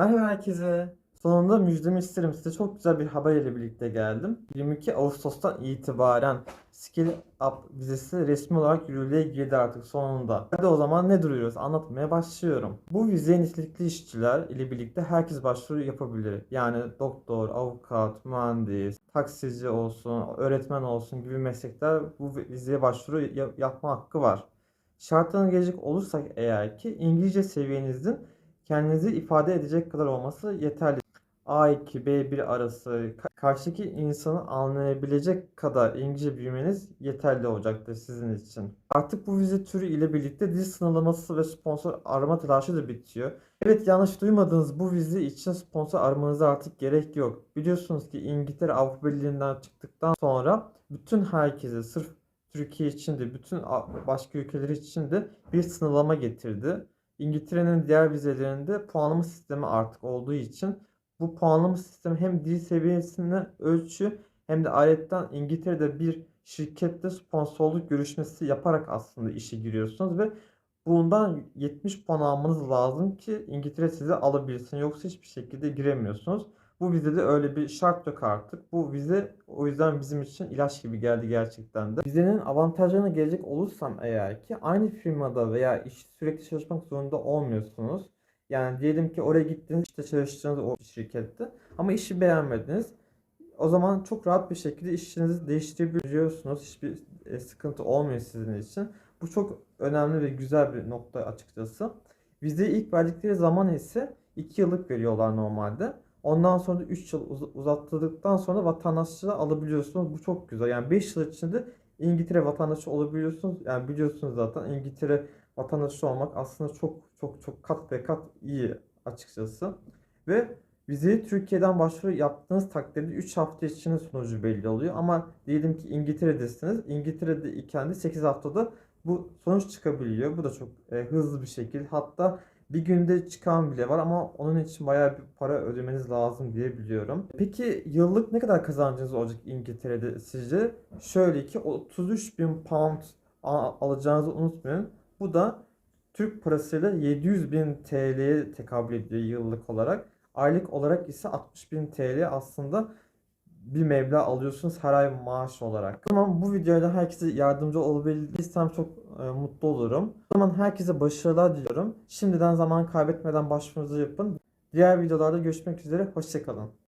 Merhaba herkese. Sonunda müjdemi isterim size. Çok güzel bir haber ile birlikte geldim. 22 Ağustos'tan itibaren Skill Up vizesi resmi olarak yürürlüğe girdi artık sonunda. Hadi o zaman ne duruyoruz? Anlatmaya başlıyorum. Bu vizeye nitelikli işçiler ile birlikte herkes başvuru yapabilir. Yani doktor, avukat, mühendis, taksici olsun, öğretmen olsun gibi meslekler bu vizeye başvuru ya- yapma hakkı var. Şartlarına gelecek olursak eğer ki İngilizce seviyenizin kendinizi ifade edecek kadar olması yeterli. A2, B1 arası ka- karşıdaki insanı anlayabilecek kadar İngilizce bilmeniz yeterli olacaktır sizin için. Artık bu vize türü ile birlikte dil sınırlaması ve sponsor arama telaşı da bitiyor. Evet yanlış duymadınız bu vize için sponsor aramanıza artık gerek yok. Biliyorsunuz ki İngiltere Avrupa Birliği'nden çıktıktan sonra bütün herkese sırf Türkiye için de bütün başka ülkeler için de bir sınırlama getirdi. İngiltere'nin diğer vizelerinde puanlama sistemi artık olduğu için bu puanlama sistemi hem dil seviyesini ölçü hem de ayrıca İngiltere'de bir şirkette sponsorluk görüşmesi yaparak aslında işe giriyorsunuz ve bundan 70 puan almanız lazım ki İngiltere sizi alabilsin. Yoksa hiçbir şekilde giremiyorsunuz. Bu vizede öyle bir şart yok artık. Bu vize o yüzden bizim için ilaç gibi geldi gerçekten de. Vizenin avantajlarına gelecek olursam eğer ki aynı firmada veya iş sürekli çalışmak zorunda olmuyorsunuz. Yani diyelim ki oraya gittiniz işte çalıştığınız o şirkette ama işi beğenmediniz. O zaman çok rahat bir şekilde işinizi değiştirebiliyorsunuz. Hiçbir e, sıkıntı olmuyor sizin için. Bu çok önemli ve güzel bir nokta açıkçası. Vizeyi ilk verdikleri zaman ise 2 yıllık veriyorlar normalde. Ondan sonra 3 yıl uz- uzattırdıktan sonra vatandaşlığı alabiliyorsunuz. Bu çok güzel. Yani 5 yıl içinde İngiltere vatandaşı olabiliyorsunuz. Yani biliyorsunuz zaten İngiltere vatandaşı olmak aslında çok çok çok kat ve kat iyi açıkçası. Ve vizeyi Türkiye'den başvuru yaptığınız takdirde 3 hafta içinde sonucu belli oluyor. Ama diyelim ki İngiltere'desiniz. İngiltere'de iken de 8 haftada bu sonuç çıkabiliyor. Bu da çok e, hızlı bir şekilde. Hatta bir günde çıkan bile var ama onun için bayağı bir para ödemeniz lazım diye biliyorum. Peki yıllık ne kadar kazancınız olacak İngiltere'de sizce? Şöyle ki 33 bin pound alacağınızı unutmayın. Bu da Türk parasıyla 700 bin TL'ye tekabül ediyor yıllık olarak. Aylık olarak ise 60 bin TL aslında bir meblağ alıyorsunuz her ay maaş olarak. O zaman bu videoyla herkese yardımcı olabildiysem çok e, mutlu olurum. O zaman herkese başarılar diliyorum. Şimdiden zaman kaybetmeden başvurunuzu yapın. Diğer videolarda görüşmek üzere. Hoşçakalın.